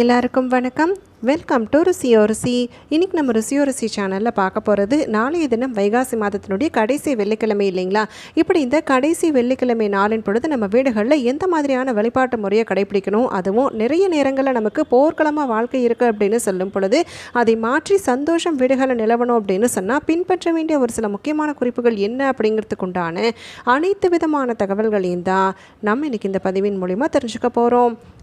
எல்லாருக்கும் வணக்கம். Welcome to ருசியோ ருசி. இன்னைக்கு நம்ம ருசியோ ருசி சேனலில் பார்க்க போகிறது நாளைய தினம் வைகாசி மாதத்தினுடைய கடைசி வெள்ளிக்கிழமை இல்லைங்களா? இப்படி இந்த கடைசி வெள்ளிக்கிழமை நாளின் பொழுது நம்ம வீடுகளில் எந்த மாதிரியான வழிபாட்டு முறையை கடைபிடிக்கணும்? அதுவும் நிறைய நேரங்களில் நமக்கு போர்க்களமாக வாழ்க்கை இருக்குது அப்படின்னு சொல்லும் பொழுது அதை மாற்றி சந்தோஷம் வீடுகளை நிலவணும் அப்படின்னு சொன்னால் பின்பற்ற வேண்டிய ஒரு சில முக்கியமான குறிப்புகள் என்ன அப்படிங்கிறதுக்கு உண்டான அனைத்து விதமான தகவல்களையும் தான் நம்ம இன்றைக்கி இந்த பதிவின் மூலிமா தெரிஞ்சுக்க போகிறோம்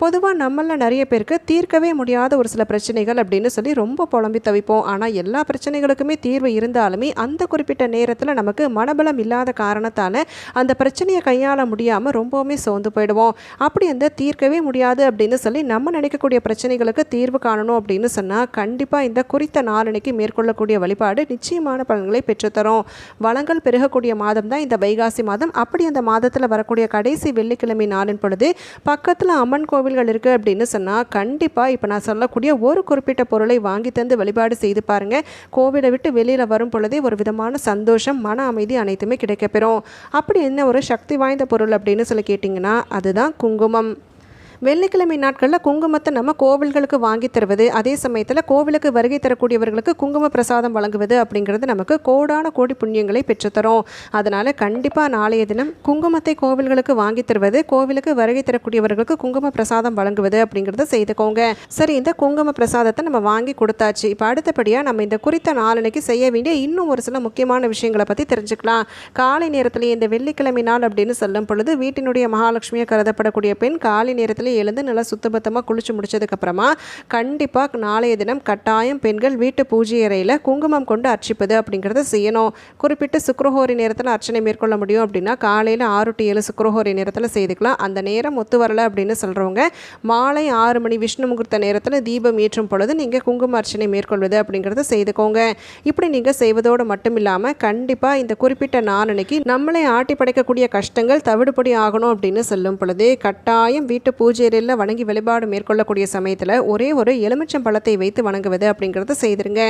பொதுவாக நம்மளில் நிறைய பேருக்கு தீர்க்கவே முடியாத ஒரு சில பிரச்சனைகள் அப்படின்னு சொல்லி ரொம்ப புலம்பி தவிப்போம். ஆனால் எல்லா பிரச்சனைகளுக்குமே தீர்வு இருந்தாலுமே அந்த குறிப்பிட்ட நேரத்தில் நமக்கு மனபலம் இல்லாத காரணத்தால் அந்த பிரச்சனையை கையாள முடியாமல் ரொம்பவுமே சோர்ந்து போயிடுவோம். அப்படி அந்த தீர்க்கவே முடியாது அப்படின்னு சொல்லி நம்ம நினைக்கக்கூடிய பிரச்சனைகளுக்கு தீர்வு காணணும் அப்படின்னு சொன்னால் கண்டிப்பாக இந்த குறித்த நாளனைக்கு மேற்கொள்ளக்கூடிய வழிபாடு நிச்சயமான பலன்களை பெற்றுத்தரும். வளங்கள் பெருகக்கூடிய மாதம் தான் இந்த வைகாசி மாதம். அப்படி அந்த மாதத்தில் வரக்கூடிய கடைசி வெள்ளிக்கிழமை நாளின் பொழுது பக்கத்தில் அம்மன் கோவில்கள் இருக்குது அப்படின்னு சொன்னால் கண்டிப்பாக இப்போ நான் சொல்லக்கூடிய ஒரு குறிப்பிட்ட பொருளை வாங்கி தந்து வழிபாடு செய்து பாருங்கள் கோவிலை விட்டு வெளியில் வரும் பொழுதே ஒரு விதமான சந்தோஷம் மன அமைதி அனைத்துமே கிடைக்கப்பெறும். அப்படி என்ன ஒரு சக்தி வாய்ந்த பொருள் அப்படின்னு சொல்லி கேட்டிங்கன்னா அதுதான் குங்குமம். வெள்ளிக்கிழமை நாட்களில் குங்குமத்தை நம்ம கோவில்களுக்கு வாங்கி தருவது அதே சமயத்தில் கோவிலுக்கு வருகை தரக்கூடியவர்களுக்கு குங்கும பிரசாதம் வழங்குவது அப்படிங்கிறது நமக்கு கோடான கோடி புண்ணியங்களை பெற்றுத்தரும். அதனால் கண்டிப்பாக நாளைய தினம் குங்குமத்தை கோவில்களுக்கு வாங்கி தருவது கோவிலுக்கு வருகை தரக்கூடியவர்களுக்கு குங்கும பிரசாதம் வழங்குவது அப்படிங்கிறத செய்துக்கோங்க. சரி இந்த குங்கும பிரசாதத்தை நம்ம வாங்கி கொடுத்தாச்சு. இப்போ அடுத்தபடியாக நம்ம இந்த குறித்த நாளனைக்கு செய்ய வேண்டிய இன்னும் ஒரு சில முக்கியமான விஷயங்களை பற்றி தெரிஞ்சுக்கலாம். காலை நேரத்தில் இந்த வெள்ளிக்கிழமை நாள் அப்படின்னு சொல்லும் பொழுது வீட்டினுடைய மகாலட்சுமியை கருதப்படக்கூடிய பெண் காலை நேரத்தில் எழுந்து நல்லா சுத்தபத்தமாக குளிச்சு முடிச்சதுக்கப்புறமா கண்டிப்பாக நாளைய தினம் கட்டாயம் பெண்கள் வீட்டு பூஜை அறையில் குங்குமம் கொண்டு அர்ச்சிப்பது அப்படிங்கிறத செய்யணும். குறிப்பிட்டு சுக்ரஹோரி நேரத்தில் அர்ச்சனை மேற்கொள்ள முடியும் அப்படின்னா காலையில் ஆறு டு ஏழு சுக்ரஹோரி நேரத்தில் செய்துக்கலாம். அந்த நேரம் ஒத்து வரலை அப்படின்னு சொல்கிறவங்க மாலை ஆறு மணி விஷ்ணு முகூர்த்த நேரத்தில் தீபம் ஏற்றும் பொழுது நீங்கள் குங்கும அர்ச்சனை மேற்கொள்வது அப்படிங்கிறத செய்துக்கோங்க. இப்படி நீங்கள் செய்வதோடு மட்டும் இல்லாமல் கண்டிப்பாக இந்த குறிப்பிட்ட நாளனைக்கு நம்மளை ஆட்டி படைக்கக்கூடிய கஷ்டங்கள் தவிடுபடி ஆகணும் அப்படின்னு சொல்லும் பொழுது கட்டாயம் வீட்டு பூஜை அறையில் வணங்கி வழிபாடு மேற்கொள்ளக்கூடிய சமயத்தில் ஒரே ஒரு எலுமிச்சம் பழத்தை வைத்து வணங்குவது அப்படிங்கிறத செய்திருங்க.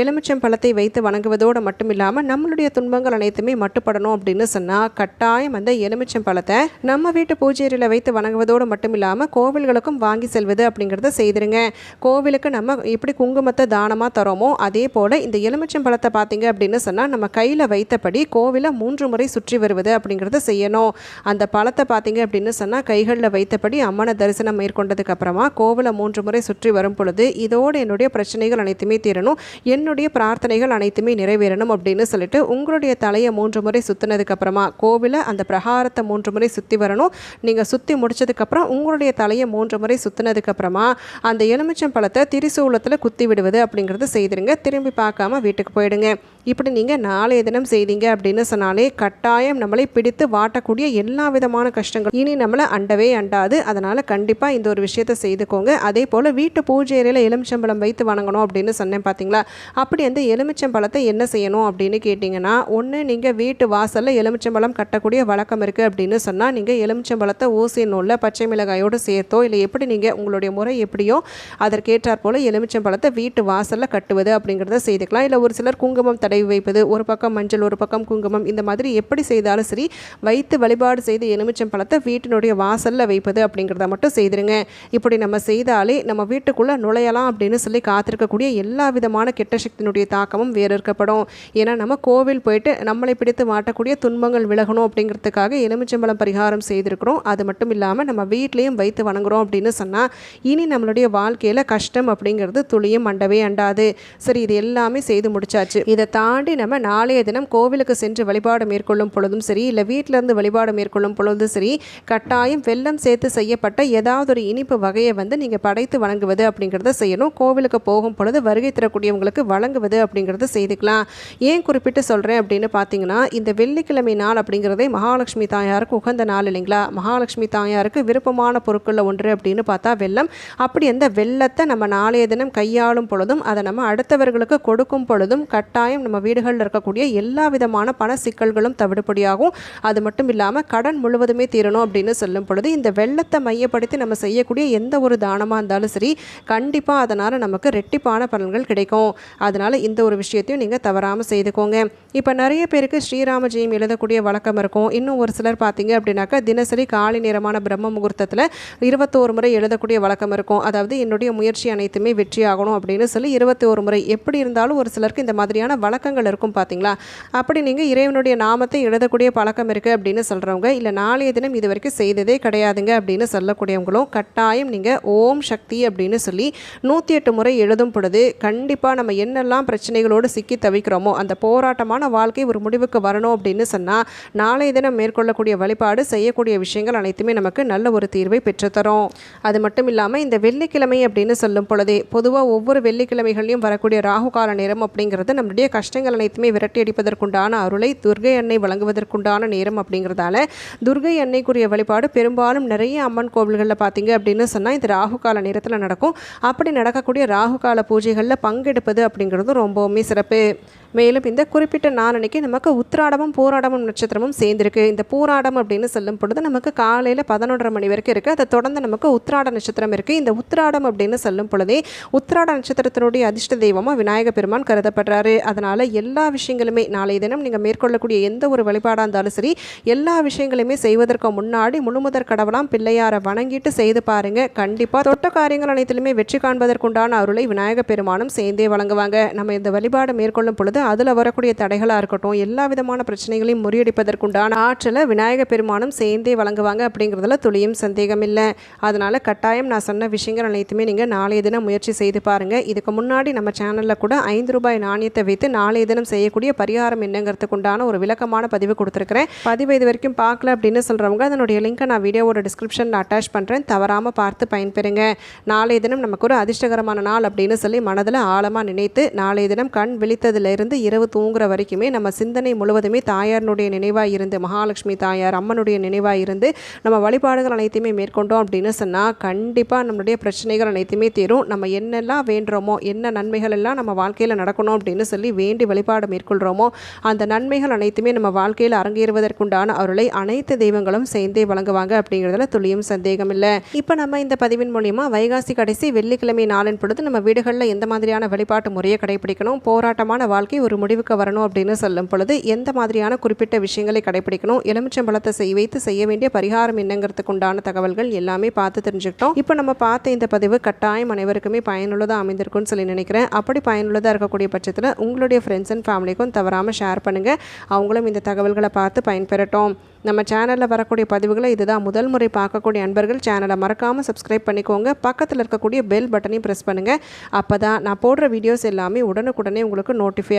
எலுமிச்சம் பழத்தை வைத்து வணங்குவதோடு மட்டும் இல்லாமல் நம்மளுடைய துன்பங்கள் அனைத்துமே மட்டுப்படணும் அப்படின்னு சொன்னால் கட்டாயம் அந்த எலுமிச்சம் பழத்தை நம்ம வீட்டு பூஜை வைத்து வணங்குவதோடு மட்டும் இல்லாமல் கோவில்களுக்கும் வாங்கி செல்வது அப்படிங்கிறத செய்திருங்க. கோவிலுக்கு நம்ம எப்படி குங்குமத்தை தானமாக தரோமோ அதே போல் இந்த எலுமிச்சம் பழத்தை பார்த்தீங்க அப்படின்னு சொன்னால் நம்ம கையில் வைத்தபடி கோவிலை மூன்று முறை சுற்றி வருவது அப்படிங்கிறத செய்யணும். அந்த பழத்தை பார்த்தீங்க அப்படின்னு சொன்னால் கைகளில் வைத்தபடி அம்மனை தரிசனம் மேற்கொண்டதுக்கு அப்புறமா கோவிலை மூன்று முறை சுற்றி வரும் பொழுது இதோடு என்னுடைய பிரச்சனைகள் அனைத்துமே தீரணும் என்னுடைய பிரார்த்தனைகள் அனைத்துமே நிறைவேறணும் அப்படின்னு சொல்லிட்டு உங்களுடைய தலையை மூன்று முறை சுற்றினதுக்கு அப்புறமா கோவிலை அந்த பிரகாரத்தை மூன்று முறை சுற்றி வரணும். நீங்கள் சுற்றி முடிச்சதுக்கப்புறம் உங்களுடைய தலையை மூன்று முறை சுற்றினதுக்கு அப்புறமா அந்த எலுமிச்சம் பழத்தை திரிசூலத்தில் குத்தி விடுவது அப்படிங்கிறத செய்திருங்க. திரும்பி பார்க்காம வீட்டுக்கு போயிடுங்க. இப்படி நீங்கள் நாளைய தினம் செய்தீங்க அப்படின்னு சொன்னாலே கட்டாயம் நம்மளை பிடித்து வாட்டக்கூடிய எல்லா விதமான கஷ்டங்கள் இனி நம்மளை அண்டவே அண்டாது. அதனால் கண்டிப்பாக இந்த ஒரு விஷயத்தை செய்துக்கோங்க. அதே போல் வீட்டு பூஜை அறையில் எலுமிச்சம்பழம் வைத்து வணங்கணும் அப்படின்னு சொன்னேன் பார்த்தீங்களா அப்படி அந்த எலுமிச்சம்பழத்தை என்ன செய்யணும் அப்படின்னு கேட்டிங்கன்னா ஒன்று நீங்கள் வீட்டு வாசலில் எலுமிச்சம்பழம் கட்டக்கூடிய வழக்கம் இருக்குது அப்படின்னு சொன்னால் நீங்கள் எலுமிச்சம்பழத்தை ஊசி நூலில் பச்சை மிளகாயோடு சேர்த்தோ இல்லை எப்படி நீங்கள் உங்களுடைய முறை எப்படியோ அதற்கேற்றாற் போல் எலுமிச்சம்பழத்தை வீட்டு வாசலில் கட்டுவது அப்படிங்கிறத செய்துக்கலாம். இல்லை ஒரு சிலர் குங்குமம் தடவி வைப்பது ஒரு பக்கம் மஞ்சள் ஒரு பக்கம் குங்குமம் இந்த மாதிரி எப்படி செய்தாலும் சரி வைத்து வழிபாடு செய்த எலுமிச்சம் பழத்தை வீட்டினுடைய வாசலில் வைப்பது அப்படிங்கிறத மட்டும் செய்திருங்க. இப்படி நம்ம செய்தாலே நம்ம வீட்டுக்குள்ளே நுழையலாம் அப்படின்னு சொல்லி காத்திருக்கக்கூடிய எல்லா விதமான கெட்ட சக்தியினுடைய தாக்கமும் வேறு இருக்கப்படும் ஏன்னா நம்ம கோவில் போயிட்டு நம்மளை பிடித்து மாட்டக்கூடிய துன்பங்கள் விலகணும் அப்படிங்கிறதுக்காக எலுமிச்சம்பழம் பரிகாரம் செய்திருக்கிறோம். அது மட்டும் இல்லாமல் நம்ம வீட்லேயும் வைத்து வணங்குறோம் அப்படின்னு சொன்னால் இனி நம்மளுடைய வாழ்க்கையில் கஷ்டம் அப்படிங்கிறது துளியும் அண்டவே அண்டாது. சரி இது எல்லாமே செய்து முடிச்சாச்சு. இதை தாண்டி நம்ம நாளைய தினம் கோவிலுக்கு சென்று வழிபாடு மேற்கொள்ளும் பொழுதும் சரி இல்லை வீட்டிலேருந்து வழிபாடு மேற்கொள்ளும் பொழுதும் சரி கட்டாயம் வெல்லம் சேர்த்து செய்யப்பட்ட ஏதாவது ஒரு இனிப்பு வகையை வந்து நீங்கள் படைத்து வணங்குவது அப்படிங்கிறத செய்யணும். கோவிலுக்கு போகும் பொழுது வருகை தரக்கூடியவங்களுக்கு வழங்குவது அப்படிங்கிறத செய்துக்கலாம். ஏன் குறிப்பிட்டு சொல்கிறேன் அப்படின்னு பார்த்தீங்கன்னா இந்த வெள்ளிக்கிழமை நாள் அப்படிங்கிறதே மகாலட்சுமி தாயாருக்கு உகந்த நாள் இல்லைங்களா? மகாலட்சுமி தாயாருக்கு விருப்பமான பொருட்களில் ஒன்று அப்படின்னு பார்த்தா வெள்ளம். அப்படி அந்த வெள்ளத்தை நம்ம நாளைய தினம் கையாளும் பொழுதும் அதை நம்ம அடுத்தவர்களுக்கு கொடுக்கும் பொழுதும் கட்டாயம் நம்ம வீடுகளில் இருக்கக்கூடிய எல்லா விதமான பண சிக்கல்களும் தவிடுபடியாகும். அது மட்டும் இல்லாமல் கடன் முழுவதுமே தீரணும் அப்படின்னு சொல்லும் பொழுது இந்த வெள்ளத்தை மையப்படுத்தி நம்ம செய்யக்கூடிய எந்த ஒரு தானமாக இருந்தாலும் சரி கண்டிப்பாக அதனால் நமக்கு ரெட்டிப்பான பலன்கள் கிடைக்கும். அதனால் இந்த ஒரு விஷயத்தையும் நீங்கள் தவறாமல் செய்துக்கோங்க. இப்போ நிறைய பேருக்கு ஸ்ரீராம ஜெயம் எழுதக்கூடிய வழக்கம் இருக்கும். இன்னும் ஒரு சிலர் பார்த்தீங்க அப்படின்னாக்கா தினசரி காலை நேரமான பிரம்ம முகூர்த்தத்தில் இருபத்தோரு முறை எழுதக்கூடிய வழக்கம் இருக்கும். அதாவது என்னுடைய முயற்சி அனைத்துமே வெற்றி ஆகணும் அப்படின்னு சொல்லி இருபத்தி ஒரு முறை. எப்படி இருந்தாலும் ஒரு சிலருக்கு இந்த மாதிரியான பழக்கங்கள் இருக்கும் பார்த்தீங்களா அப்படி நீங்கள் இறைவனுடைய நாமத்தை எழுதக்கூடிய பழக்கம் இருக்குது அப்படின்னு சொல்கிறவங்க இல்லை நாளைய தினம் இது வரைக்கும் செய்ததே கிடையாதுங்க அப்படின்னு சொல்லக்கூடியவங்களும் கட்டாயம் நீங்கள் ஓம் சக்தி அப்படின்னு சொல்லி நூற்றி எட்டு முறை எழுதும் பொழுது கண்டிப்பாக நம்ம என்னெல்லாம் பிரச்சனைகளோடு சிக்கி தவிக்கிறோமோ அந்த போராட்டமான வாழ்க்கை ஒரு முடிவுக்கு வரணும் அப்படின்னு சொன்னால் நாளைய தினம் மேற்கொள்ளக்கூடிய வழிபாடு செய்யக்கூடிய விஷயங்கள் அனைத்துமே நமக்கு நல்ல ஒரு தீர்வை பெற்றுத்தரும். அது மட்டும் இல்லாமல் இந்த வெள்ளிக்கிழமை அப்படின்னு சொல்லும் பொழுதே பொதுவாக ஒவ்வொரு வெள்ளிக்கிழமைகளையும் வரக்கூடிய ராகுகால நேரம் அப்படிங்கிறது நம்மளுடைய கஷ்டங்கள் அனைத்துமே விரட்டி அடிப்பதற்குண்டான அருளை துர்கை அன்னை வழங்குவதற்குண்டான நேரம் அப்படிங்கிறதால துர்கை அன்னைக்குரிய வழிபாடு பெரும்பாலும் நிறைய அம்மன் கோவில்களில் பார்த்தீங்க அப்படின்னு சொன்னால் இந்த ராகு கால நேரத்தில் நடக்கும். அப்படி நடக்கக்கூடிய ராகு கால பூஜைகளில் பங்கெடுப்பது அப்படிங்கிறது ரொம்பவுமே சிறப்பு. மேலும் இந்த குறிப்பிட்ட நாளன்னைக்கு நமக்கு உத்திராடமும் போராடமும் நட்சத்திரமும் சேர்ந்திருக்கு. இந்த பூராடம் அப்படின்னு சொல்லும் பொழுது நமக்கு காலையில் பதினொன்றரை மணி வரைக்கும் இருக்குது அதை தொடர்ந்து நமக்கு உத்திராட நட்சத்திரம் இருக்குது இந்த உத்திராடம் அப்படின்னு சொல்லும் பொழுதே உத்திராட நட்சத்திரத்தினுடைய அதிர்ஷ்ட தெய்வமாக விநாயக பெருமான் கருதப்படுறாரு. அதனால் எல்லா விஷயங்களுமே நாளைய தினம் நீங்கள் மேற்கொள்ளக்கூடிய எந்த ஒரு வழிபாடாக இருந்தாலும் சரி எல்லா விஷயங்களையுமே செய்வதற்கு முன்னாடி முழுமுதற் கடவுளாம் பிள்ளையாரை வணங்கிட்டு செய்து பாருங்க. கண்டிப்பாக தொட்ட காரியங்கள் அனைத்திலுமே வெற்றி காண்பதற்குண்டான அருளை விநாயக பெருமானும் சேர்ந்தே வழங்குவாங்க. நம்ம இந்த வழிபாடு மேற்கொள்ளும் பொழுது அதில் வரக்கூடிய தடைகளாக இருக்கட்டும் எல்லா விதமான பிரச்சனைகளையும் முறியடிப்பதற்குண்டான ஆற்றலை விநாயக பெருமானும் சேர்ந்தே வழங்குவாங்க அப்படிங்கிறதுல துளியும் சந்தேகம் இல்லை. அதனால் கட்டாயம் நான் சொன்ன விஷயங்கள் அனைத்துமே நீங்கள் நாளைய தினம் முயற்சி செய்து பாருங்கள் இதுக்கு முன்னாடி நம்ம சேனலில் கூட ஐந்து ரூபாய் நாணயத்தை வைத்து நாளைய தினம் செய்யக்கூடிய பரிகாரம் என்னங்கிறதுக்கு உண்டான ஒரு விளக்கமான பதிவு கொடுத்துருக்கிறேன். பதிவு இது வரைக்கும் பார்க்கல அப்படின்னு சொல்கிறவங்க அதனுடைய லிங்கை நான் வீடியோவோட டிஸ்கிரிப்ஷனில் அட்டாச் பண்ணுறேன் தவறாமல் பார்த்து பயன்பெறுங்க. நாளைய தினம் நமக்கு ஒரு அதிர்ஷ்டகரமான நாள் அப்படின்னு சொல்லி மனதில் ஆழமாக நினைத்து நாளைய தினம் கண் விழித்ததிலிருந்து இரவு தூங்குற வரைக்குமே நம்ம சிந்தனை முழுவதுமே தாயாரினுடைய நினைவாக இருந்து மகாலட்சுமி தாயார் அம்மனுடைய நினைவாக இருந்து நம்ம வழிபாடுகள் அனைத்தையுமே மேற்கொண்டோம் அப்படின்னு சொன்னால் கண்டிப்பாக நம்மளுடைய பிரச்சனைகள் அனைத்துமே தீரும். நம்ம என்னெல்லாம் வேண்டுறோமோ என்ன நன்மைகள் எல்லாம் நம்ம வாழ்க்கையில் நடக்கணும் அப்படின்னு சொல்லி வேண்டி வழிபாடு மேற்கொள்கிறோமோ அந்த நன்மைகள் அனைத்துமே நம்ம வாழ்க்கையில் அரங்கேறுவதற்குண்டான அருளை அனைத்து தெய்வங்களும் சேர்ந்தே வழங்குவாங்க அப்படிங்கிறதுல துளியும் சந்தேகம் இல்லை. இப்போ நம்ம இந்த பதிவின் மூலியமாக வைகாசி கடைசி வெள்ளிக்கிழமை நாளின் பொழுது நம்ம வீடுகளில் எந்த மாதிரியான வழிபாட்டு முறையை கடைபிடிக்கணும் போராட்டமான வாழ்க்கை ஒரு முடிவுக்கு வரணும் அப்படின்னு சொல்லும் பொழுது எந்த மாதிரியான குறிப்பிட்ட விஷயங்களை கடைபிடிக்கணும் எலுமிச்சம்பழத்தை செய் வைத்து செய்ய வேண்டிய பரிகாரம் என்னங்கிறதுக்கு உண்டான தகவல்கள் எல்லாமே பார்த்து தெரிஞ்சுக்கிட்டோம். இப்போ நம்ம பார்த்த இந்த பதிவு கட்டாயம் அனைவருக்குமே பயனுள்ளதாக அமைந்திருக்கும்னு சொல்லி நினைக்கிறேன். அப்படி பயனுள்ளதாக இருக்கக்கூடிய பட்சத்தில் உங்களுடைய ஃப்ரெண்ட்ஸ் அண்ட் ஃபேமிலிக்கும் தவறாமல் ஷேர் பண்ணுங்கள் அவங்களும் இந்த தகவல்களை பார்த்து பயன்பெறட்டும். நம்ம சேனலில் வரக்கூடிய பதிவுகளை இதுதான் முதல் முறை பார்க்கக்கூடிய அன்பர்கள் சேனலை மறக்காமல் சப்ஸ்கிரைப் பண்ணிக்கோங்க. பக்கத்தில் இருக்கக்கூடிய பெல் பட்டனையும் ப்ரெஸ் பண்ணுங்கள் அப்போ தான் நான் போடுற வீடியோஸ் எல்லாமே உடனுக்குடனே உங்களுக்கு நோட்டிஃபை